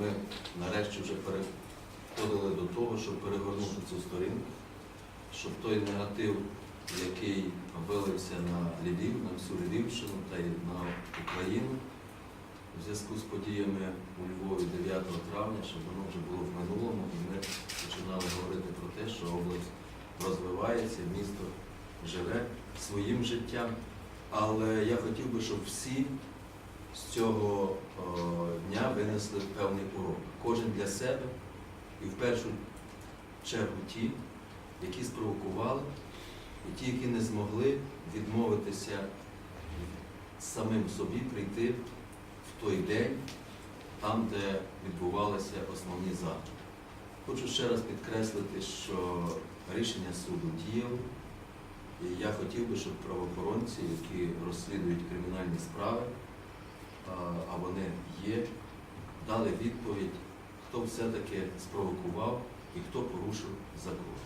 ми нарешті вже переходили до того, щоб перегорнути цю сторінку, щоб той негатив, який вилився на Львів, на всю Львівщину та й на Україну у зв'язку з подіями у Львові 9 травня, щоб воно вже було в минулому, і ми починали говорити про те, що область розвивається, місто живе своїм життям. Але я хотів би, щоб всі з цього о, дня винесли певний урок. Кожен для себе і в першу чергу ті, які спровокували, і ті, які не змогли відмовитися самим собі прийти в той день, там, де відбувалися основні заходи. Хочу ще раз підкреслити, що рішення суду діяло, і я хотів би, щоб правоохоронці, які розслідують кримінальні справи, а- вони є, дали відповідь, хто все-таки спровокував і хто порушив закон.